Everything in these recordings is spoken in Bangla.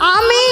আমি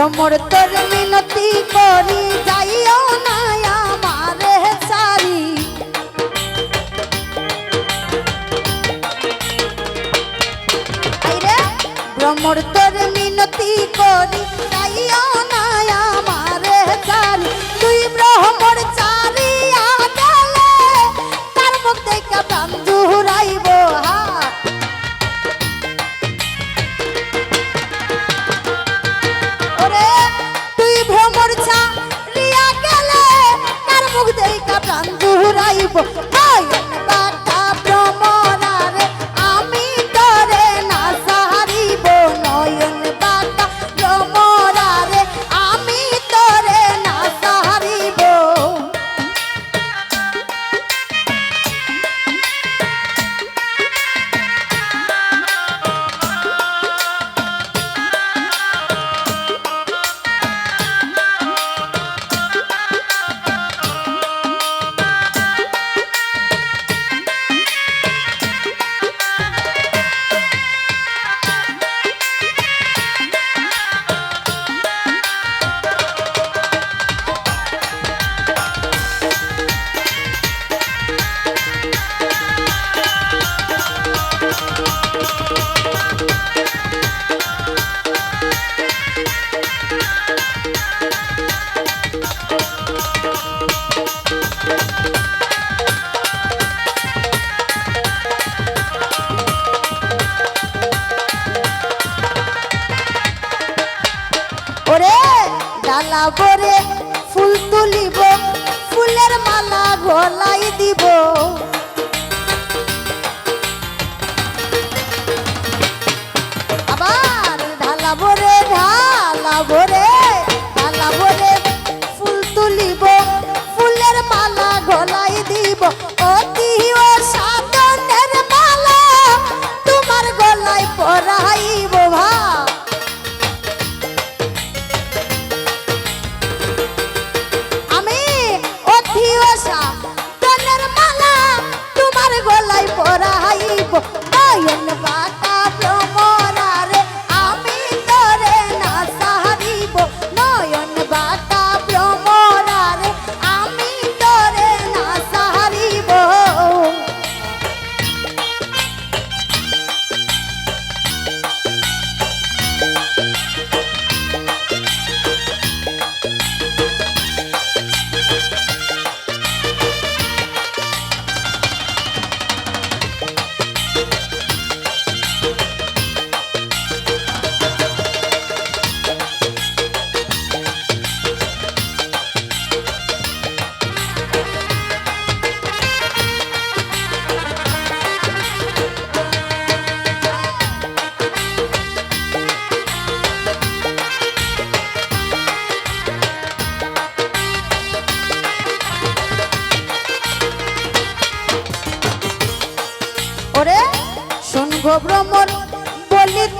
ভ্রমর তোর মিনতি করি যাইও না আমারে সারি ভ্রমর তোর মিনতি করি কান্দুরাইব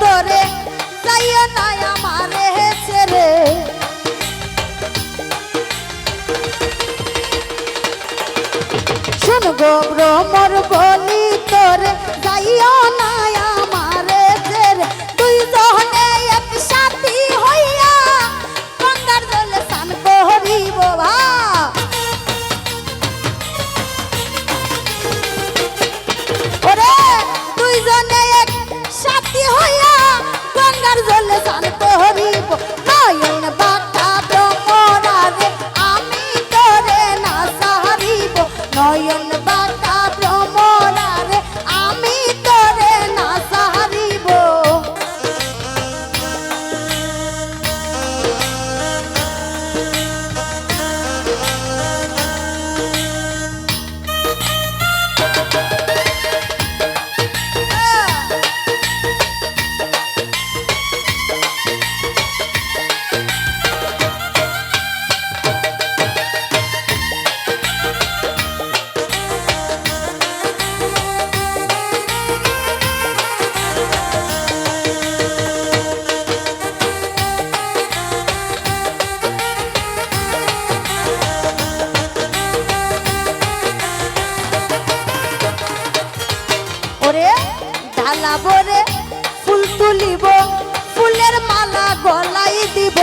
ভিতরে গলাই দিব।